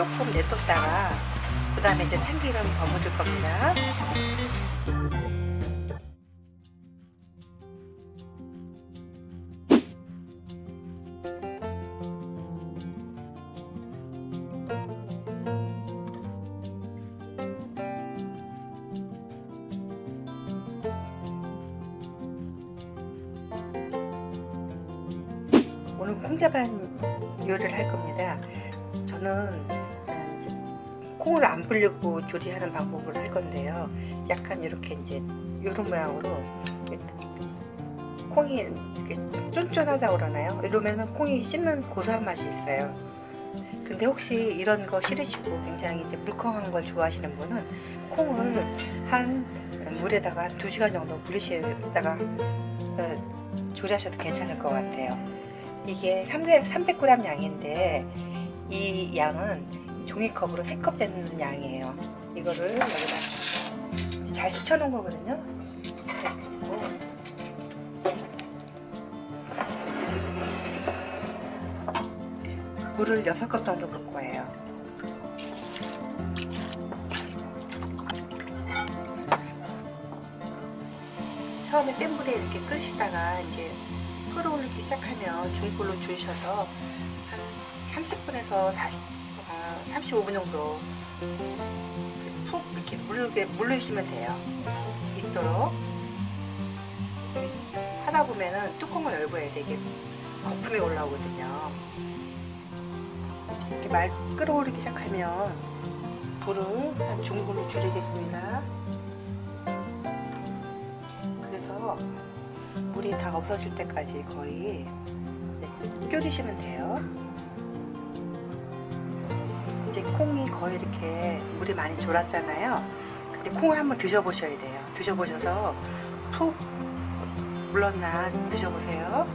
조금 내뒀다가 그 다음에 이제 참기름 버무릴 겁니다. 오늘 콩자반 요리를 할 겁니다. 저는 콩을 안 불리고 조리하는 방법을 할 건데요. 약간 이렇게 이제 이런 모양으로 콩이 이렇게 쫀쫀하다고 그러나요? 이러면은 콩이 씹는 고소한 맛이 있어요. 근데 혹시 이런 거 싫으시고 굉장히 이제 물컹한 걸 좋아하시는 분은 콩을 한 물에다가 2시간 정도 불리시다가 어, 조리하셔도 괜찮을 것 같아요. 이게 300g 양인데 이 양은 종이컵으로 3컵 되는 양이에요. 이거를 여기다 잘 씻어놓은 거거든요. 물을 6컵 정도 볼 거예요. 처음에 센 불에 이렇게 끓이시다가 이제 끓어올리기 시작하면 중불로 줄이셔서 한 30분에서 40, 아, 35분 정도 푹 이렇게 물르게 물르시면 돼요. 있도록 하다 보면은 뚜껑을 열고 해야 되게 거품이 올라오거든요. 이렇게 말 끓어오르기 시작하면 불을 한 중불로 줄이겠습니다. 그래서 물이 다 없어질 때까지 거의 네, 졸이시면 돼요. 이제 콩이 거의 이렇게 물이 많이 졸았잖아요. 근데 콩을 한번 드셔보셔야 돼요. 드셔보셔서 푹 물렀나 드셔보세요.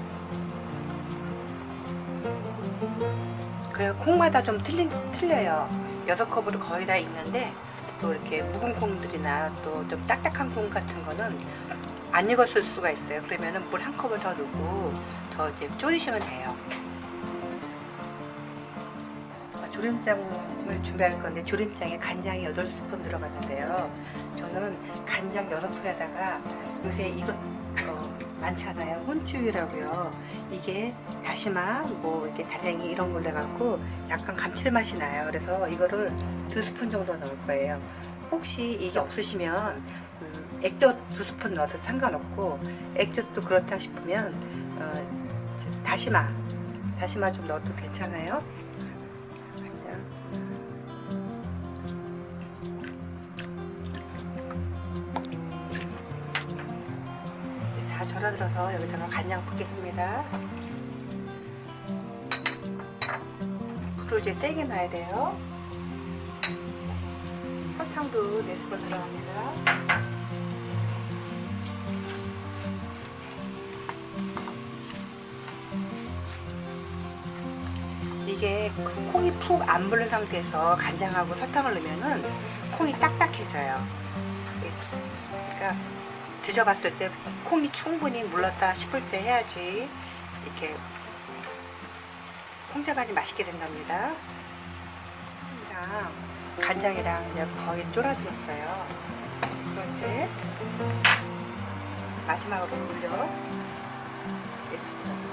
그래요. 콩마다 좀 틀린, 틀려요. 여섯 컵으로 거의 다 익는데 또 이렇게 묵은 콩들이나 또 좀 딱딱한 콩 같은 거는 안 익었을 수가 있어요. 그러면은 물 한 컵을 더 넣고 더 이제 졸이시면 돼요. 조림장을 준비할 건데 조림장에 간장이 8스푼 들어갔는데요. 저는 간장 6포에다가 요새 이것 어, 많잖아요. 혼주유라고요. 이게 다시마, 뭐 이렇게 다랭이 이런 걸로 해갖고 약간 감칠맛이 나요. 그래서 이거를 두 스푼 정도 넣을 거예요. 혹시 이게 없으시면 음, 액젓 두 스푼 넣어도 상관없고 액젓도 그렇다 싶으면 어, 다시마, 다시마 좀 넣어도 괜찮아요. 간장. 다 절어들어서 여기다가 간장 붓겠습니다. 불을 이제 세게 놔야 돼요. 설탕도 4스푼 들어갑니다. 이게 콩이 푹안 불른 상태에서 간장하고 설탕을 넣으면은 콩이 딱딱해져요. 그러니까 드셔봤을 때 콩이 충분히 물렀다 싶을 때 해야지 이렇게 콩자반이 맛있게 된답니다. 간장이랑 이제 거의 쫄아들었어요. 그럴 때 마지막으로 물려 내습어서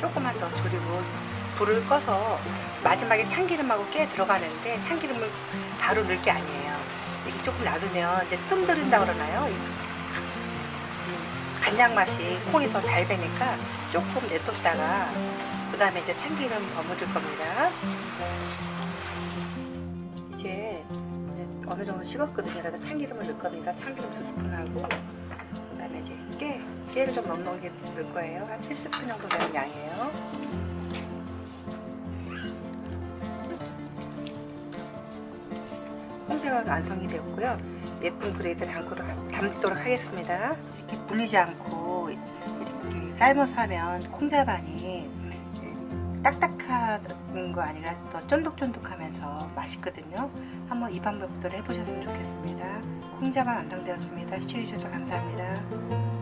조금만 더 졸이고 불을 꺼서 마지막에 참기름하고 깨 들어가는데 참기름을 바로 넣을 게 아니에요. 이게 조금 놔두면 이제 뜸 들인다 그러나요? 이 간장 맛이 더잘 배니까 조금 내뒀다가 그 다음에 이제 참기름 버무릴 겁니다. 이제, 이제 어느 정도 식었거든요. 그래서 참기름을 넣을 겁니다. 참기름 두 스푼 하고 그 다음에 이제 깨, 깨를 좀 넉넉하게 넣을 거예요. 한 7스푼 정도 되는 양이에요. 홍대가 완성이 되었고요. 예쁜 그릇에 담도록, 담도록 하겠습니다. 이렇게 불리지 않고 이렇게 삶아서 하면 콩자반이 딱딱한 거 아니라 더 쫀득쫀득하면서 맛있거든요. 한번 이 방법대로 해보셨으면 좋겠습니다. 콩자반 완성되었습니다. 시청해주셔서 감사합니다.